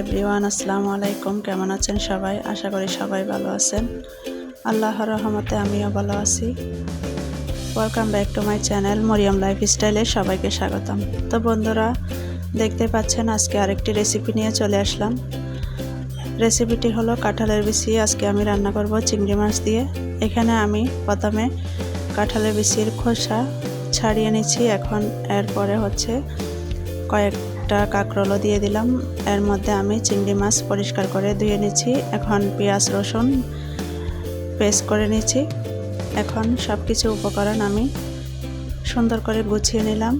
Everyone, আসসালামু আলাইকুম। কেমন আছেন সবাই? আশা করি সবাই ভালো আছেন। আল্লাহর রহমতে আমিও ভালো আছি। Welcome back to my channel Maryam life স্টাইলে সবাইকে স্বাগতম। তো বন্ধুরা, দেখতে পাচ্ছেন, আজকে আরেকটি রেসিপি নিয়ে চলে আসলাম। রেসিপিটি হলো কাঁঠালের বিচি। আজকে আমি রান্না করব চিংড়ি মাছ দিয়ে। এখানে আমি প্রথমে কাঁঠালের বিচির খোসা ছাড়িয়ে নিচ্ছি। এখন এরপরে হচ্ছে কয়েকটা কাঁকরোলও দিয়ে দিলাম। এর মধ্যে আমি চিংড়ি মাছ পরিষ্কার করে ধুয়ে নিচ্ছি। এখন পেঁয়াজ, রসুন পেস্ট করে নিচ্ছি। এখন সব কিছু উপকরণ আমি সুন্দর করে গুছিয়ে নিলাম,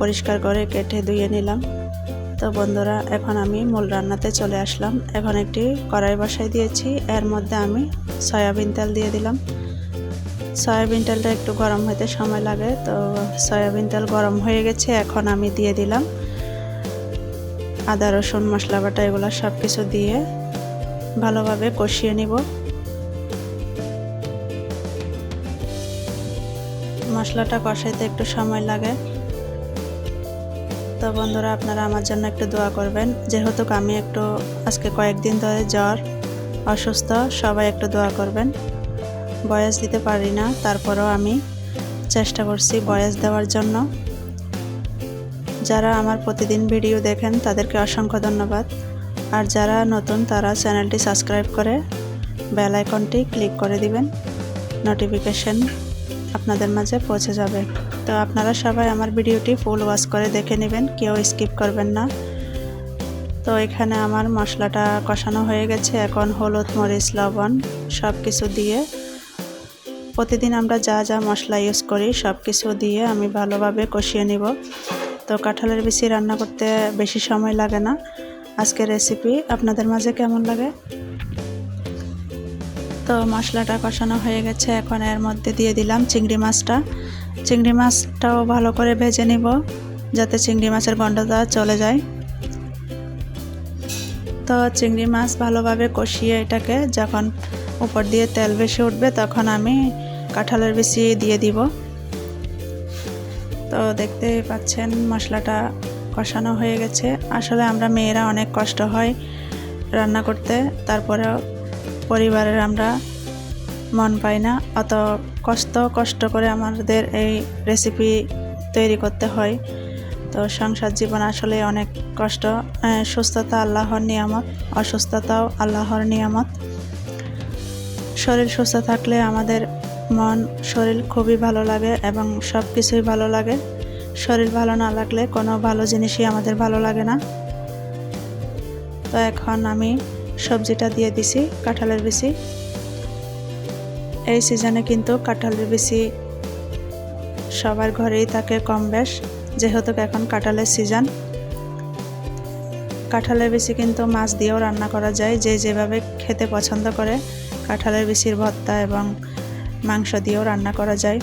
পরিষ্কার করে কেটে ধুয়ে নিলাম। তো বন্ধুরা, এখন আমি মূল রান্নাতে চলে আসলাম। এখন একটি কড়াই বসাই দিয়েছি। এর মধ্যে আমি সয়াবিন তেল দিয়ে দিলাম। সয়াবিন তেলটা একটু গরম হতে সময় লাগে, তো সয়াবিন তেল গরম হয়ে গেছে। এখন আমি দিয়ে দিলাম আদা, রসুন, মশলা বাটা, এগুলো সব কিছু দিয়ে ভালোভাবে কষিয়ে নিব। মশলাটা কষাইতে একটু সময় লাগে। তো বন্ধুরা, আপনারা আমার জন্য একটু দোয়া করবেন। যেহেতু আমি একটু, আজকে কয়েকদিন ধরে জ্বর, অসুস্থ, সবাই একটু দোয়া করবেন। বয়স দিতে পারি না, তারপরেও আমি চেষ্টা করছি বয়স দেওয়ার জন্য। যারা আমার প্রতিদিন ভিডিও দেখেন, তাদেরকে অসংখ্য ধন্যবাদ। আর যারা নতুন, তারা চ্যানেলটি সাবস্ক্রাইব করে বেল আইকনটি ক্লিক করে দিবেন। নোটিফিকেশন আপনাদের মাঝে পৌঁছে যাবে। তো আপনারা সবাই আমার ভিডিওটি ফুল ওয়াশ করে দেখে নেবেন, কেউ স্কিপ করবেন না। তো এখানে আমার মশলাটা কষানো হয়ে গেছে। এখন হলুদ, মরিচ, লবণ সব কিছু দিয়ে প্রতিদিন আমরা যা যা মশলা ইউজ করি সব কিছু দিয়ে আমি ভালোভাবে কষিয়ে নিব। তো কাঁঠালের বেশি রান্না করতে বেশি সময় লাগে না। আজকের রেসিপি আপনাদের মাঝে কেমন লাগে? তো মশলাটা কষানো হয়ে গেছে, এখন এর মধ্যে দিয়ে দিলাম চিংড়ি মাছটা। চিংড়ি মাছটাও ভালো করে ভেজে নিব, যাতে চিংড়ি মাছের গন্ধটা চলে যায়। তো চিংড়ি মাছ ভালোভাবে কষিয়ে এটাকে যখন উপর দিয়ে তেল বেশি উঠবে, তখন আমি কাঁঠালের বেশি দিয়ে দিব। তো দেখতে পাচ্ছেন মশলাটা কষানো হয়ে গেছে। আসলে আমরা মেয়েরা অনেক কষ্ট হয় রান্না করতে তারপরে পরিবারের আমরা মন পাই না। অত কষ্ট কষ্ট করে আমাদের এই রেসিপি তৈরি করতে হয়। তো সংসার জীবন আসলে অনেক কষ্ট। সুস্থতা আল্লাহর নিয়ামত, অসুস্থতাও আল্লাহর নিয়ামত। শরীর সুস্থ থাকলে আমাদের মন, শরীর খুবই ভালো লাগে এবং সব কিছুই ভালো লাগে। শরীর ভালো না লাগলে কোনো ভালো জিনিসই আমাদের ভালো লাগে না। তো এখন আমি সবজিটা দিয়ে দিছি, কাঁঠালের বিচি। এই সিজনে কিন্তু কাঁঠালের বিচি সবার ঘরেই থাকে কম বেশ, যেহেতু এখন কাঁঠালের সিজন। কাঁঠালের বিচি কিন্তু মাছ দিয়েও রান্না করা যায়, যে যেভাবে খেতে পছন্দ করে, কাঁঠালের বিচির ভর্তা এবং মাংস দিয়েও রান্না করা যায়।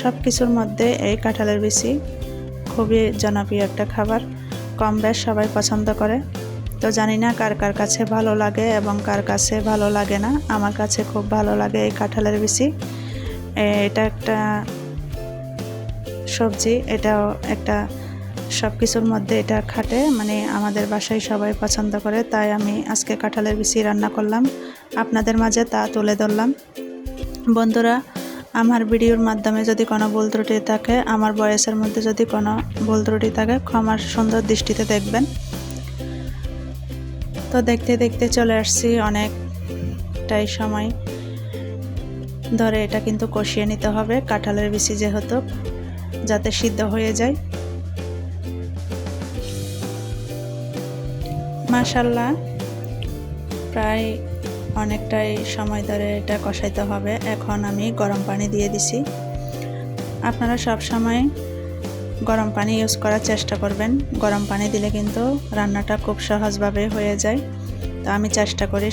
সব কিছুর মধ্যে এই কাঁঠালের বিচি খুবই জনপ্রিয় একটা খাবার। কম বেশ সবাই পছন্দ করে। তো জানি না কার কার কাছে ভালো লাগে এবং কার কাছে ভালো লাগে না। আমার কাছে খুব ভালো লাগে এই কাঁঠালের বিচি এটা একটা সবজি, এটাও একটা সব কিছুর মধ্যে এটা খাটে। মানে আমাদের বাসায় সবাই পছন্দ করে, তাই আমি আজকে কাঁঠালের বিচি রান্না করলাম। আপনাদের মাঝে তা তুলে ধরলাম। বন্ধুরা, আমার ভিডিওর মাধ্যমে যদি কোনো ভুল ত্রুটি থাকে, আমার বয়সের মধ্যে যদি কোনো ভুল ত্রুটি থাকে, ক্ষমার সুন্দর দৃষ্টিতে দেখবেন। তো দেখতে দেখতে চলে আসছি অনেকটাই সময় ধরে এটা কিন্তু কষিয়ে নিতে হবে। কাঁঠালের বিচি যেহেতু, যাতে সিদ্ধ হয়ে যায়। মাশাল্লাহ, প্রায় অনেকটাই সময় ধরে এটা কষাইতে হবে। এখন আমি গরম পানি দিয়ে দিছি। আপনারা সব সময় গরম পানি ইউজ করার চেষ্টা করবেন। গরম পানি দিলে কিন্তু রান্নাটা খুব সহজভাবে হয়ে যায়। তো আমি চেষ্টা করি।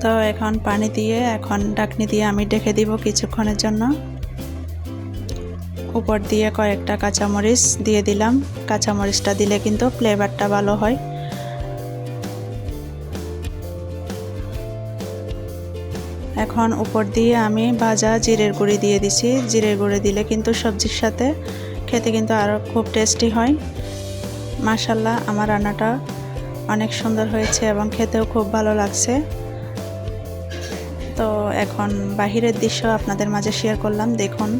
তো এখন পানি দিয়ে, এখন ডাকনি দিয়ে আমি ডেকে দিব কিছুক্ষণের জন্য। উপর দিয়ে কয়েকটা কাঁচামরিচ দিয়ে দিলাম। কাঁচামরিচটা দিলে কিন্তু ফ্লেভারটা ভালো হয়। এখন উপর দিয়ে আমি ভাজা জিরের গুঁড়ি দিয়ে দিছি। জিরের গুঁড়ি দিলে কিন্তু সবজির সাথে খেতে কিন্তু আরও খুব টেস্টি হয়। মাশাল্লাহ আমার রান্নাটা অনেক সুন্দর হয়েছে এবং খেতেও খুব ভালো লাগছে। তো এখন বাহিরের দৃশ্য আপনাদের মাঝে শেয়ার করলাম। দেখুন,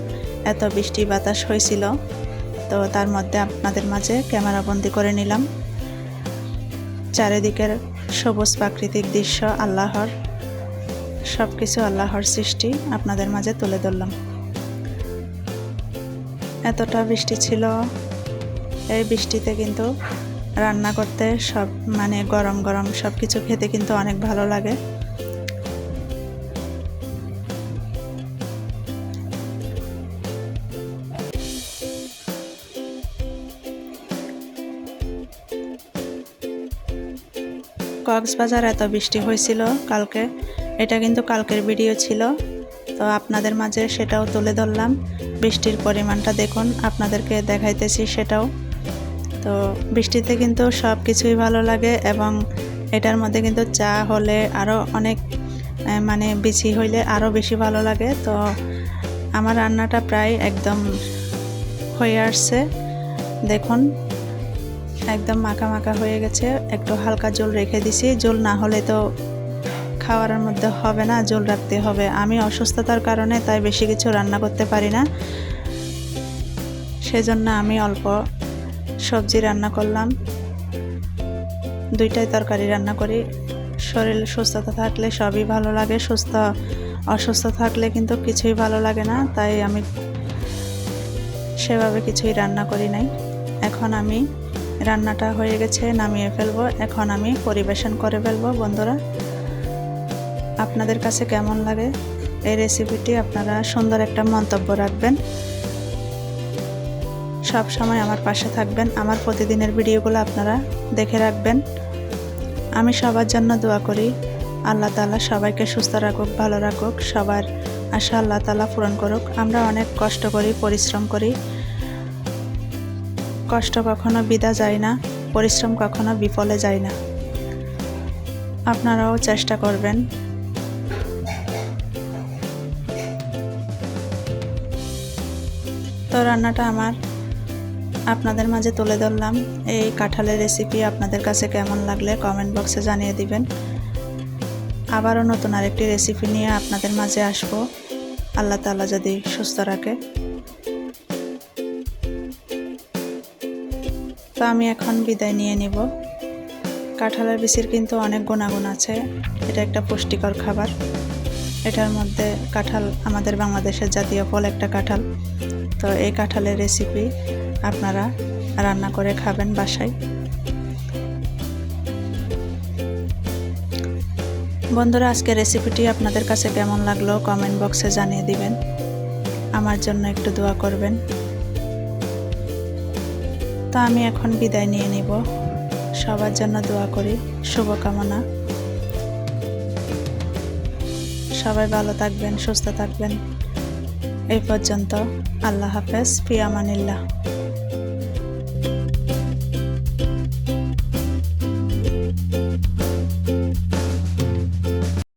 এত বৃষ্টি বাতাস হয়েছিল। তো তার মধ্যে আপনাদের মাঝে ক্যামেরা বন্দি করে নিলাম। চারিদিকের সবুজ প্রাকৃতিক দৃশ্য আল্লাহর। সব কিছু আল্লাহর সৃষ্টি আপনাদের মাঝে তুলে ধরলাম। এতটা বৃষ্টি ছিল, এই বৃষ্টিতে কিন্তু রান্না করতে সব মানে গরম গরম সব কিছু খেতে কিন্তু অনেক ভালো লাগে। কক্সবাজার এত বৃষ্টি হয়েছিল কালকে। এটা কিন্তু কালকের ভিডিও ছিল। তো আপনাদের মাঝে সেটাও তুলে ধরলাম। বৃষ্টির পরিমাণটা দেখুন, আপনাদেরকে দেখাইতেছি সেটাও। তো বৃষ্টিতে কিন্তু সব কিছুই ভালো লাগে এবং এটার মধ্যে কিন্তু চা হলে আরও অনেক মানে বেশি হইলে আরও বেশি ভালো লাগে। তো আমার রান্নাটা প্রায় একদম হয়ে আসছে। দেখুন, একদম মাখা মাখা হয়ে গেছে। একটু হালকা জল রেখে দিছি। জল না হলে তো খাওয়ার মধ্যে হবে না, জল রাখতে হবে। আমি অসুস্থতার কারণে তাই বেশি কিছু রান্না করতে পারি না। সেজন্য আমি অল্প সবজি রান্না করলাম। দুইটাই তরকারি রান্না করি। শরীর সুস্থতা থাকলে সবই ভালো লাগে, সুস্থ, অসুস্থ থাকলে কিন্তু কিছুই ভালো লাগে না। তাই আমি সেভাবে কিছুই রান্না করি নাই। এখন আমি রান্নাটা হয়ে গেছে, নামিয়ে ফেলব। এখন আমি পরিবেশন করে ফেলব, বন্ধুরা। আপনাদের কাছে কেমন লাগে? এই রেসিপিটি আপনারা সুন্দর একটা মন্তব্য রাখবেন। সব সময় আমার পাশে থাকবেন। আমার প্রতিদিনের ভিডিওগুলো আপনারা দেখে রাখবেন। আমি সবার জন্য দোয়া করি। আল্লাহ তালা সবাইকে সুস্থ রাখুক, ভালো রাখুক। সবার আশা আল্লাহ তালা পূরণ করুক। আমরা অনেক কষ্ট করি, পরিশ্রম করি। কষ্ট কখনো বিদা যায় না, পরিশ্রম কখনো বিফলে যায় না। আপনারাও চেষ্টা করবেন। তো রান্নাটা আমার আপনাদের মাঝে তুলে ধরলাম। এই কাঁঠালের রেসিপি আপনাদের কাছে কেমন লাগলে কমেন্ট বক্সে জানিয়ে দিবেন। আবারও নতুন আরেকটি রেসিপি নিয়ে আপনাদের মাঝে আসব। আল্লাহ তালা যদি সুস্থ রাখে। তো আমি এখন বিদায় নিয়ে নিব। কাঁঠালের বিচির কিন্তু অনেক গুণাগুণ আছে। এটা একটা পুষ্টিকর খাবার। এটার মধ্যে কাঁঠাল আমাদের বাংলাদেশের জাতীয় ফল একটা কাঁঠাল। তো এই কাঁঠালের রেসিপি আপনারা রান্না করে খাবেন বাসায়। বন্ধুরা আজকে রেসিপিটি আপনাদের কাছে কেমন লাগল কমেন্ট বক্সে জানিয়ে দিবেন। আমার জন্য একটু দোয়া করবেন। তো আমি এখন বিদায় নিয়ে নিব। সবার জন্য দোয়া করি। শুভকামনা। সবাই ভালো থাকবেন, সুস্থ থাকবেন। এই পর্যন্ত। আল্লাহ হাফেজ ফিয়ামানিল্লাহ